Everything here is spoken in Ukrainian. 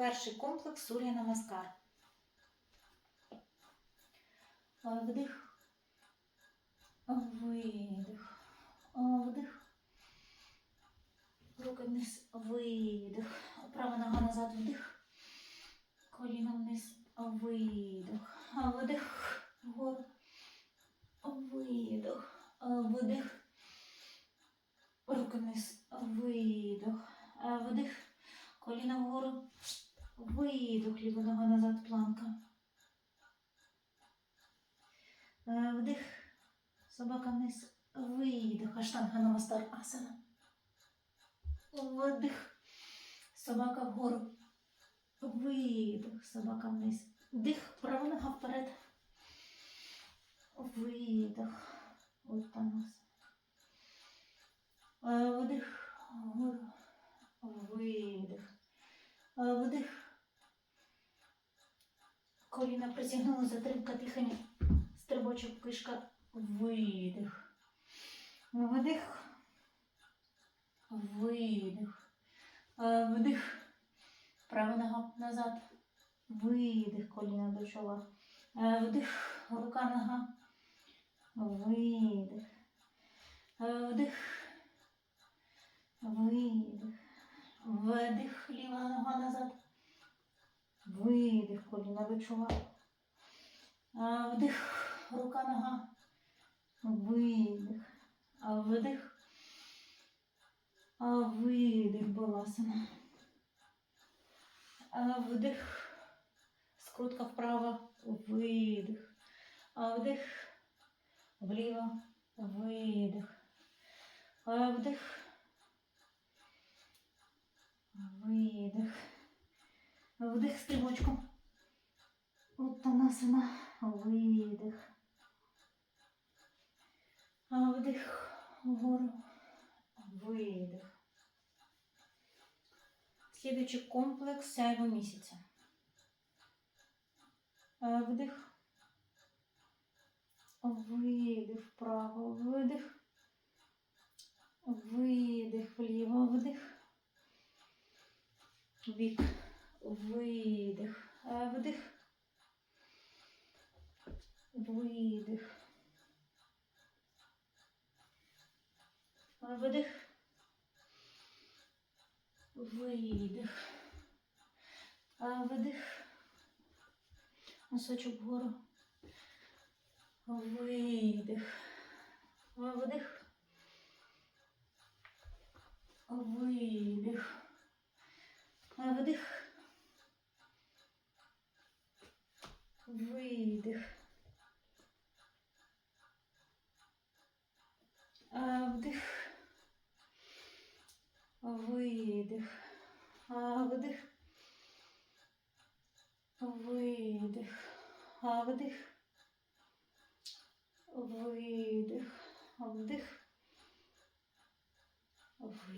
Перший комплекс Сур'я Намаскар. Вдих. Видих. Вдих. Руки вниз. Видих. Права нога назад. Вдих. Коліно вниз. Видих. Вдих. Вгору. Видих. Вдих. Руки вниз. Видих. Вдих. Коліно вгору. Видих. Ліва нога назад. Планка. Е, Вдих. Собака вниз. Видих. Аштанга намастар асана. Вдих. Собака вгору. Видих. Собака вниз. Вдих. Права нога вперед. Видих. Утанас. Е, Вдих. Вгору. Видих. Е, Вдих. Коліна притягнули, затримка дихання. Стрибочок кишка. Видих. Вдих. Видих. Е, Вдих. Права нога назад. Видих. Коліна до чола. Е, Вдих. Рука нога. Видих. Е, Вдих. Видих. Вдих. Ліва нога назад. Коліна. А, Вдих, рука, нога. Видих. Вдих. Видих, баласана. Вдих. Скрутка вправо. Видих. Вдих. Вліво. Видих. Вдих. Видих. Вдих стрибочком. Утанасана. Видих. Вдих вгору. Видих. Слідуючий комплекс сяйво місяця. Вдих. Видих вправо. Видих. Видих вліво. Вдих. Бік. Видих. Вдих. Видих. Видих. Видих. Видих. Носочок вгору. Видих. Вдих. Видих. Вдих. Видих. А, Вдих. Видих. А, Вдих. Видих. А, Вдих. Видих. Вдих.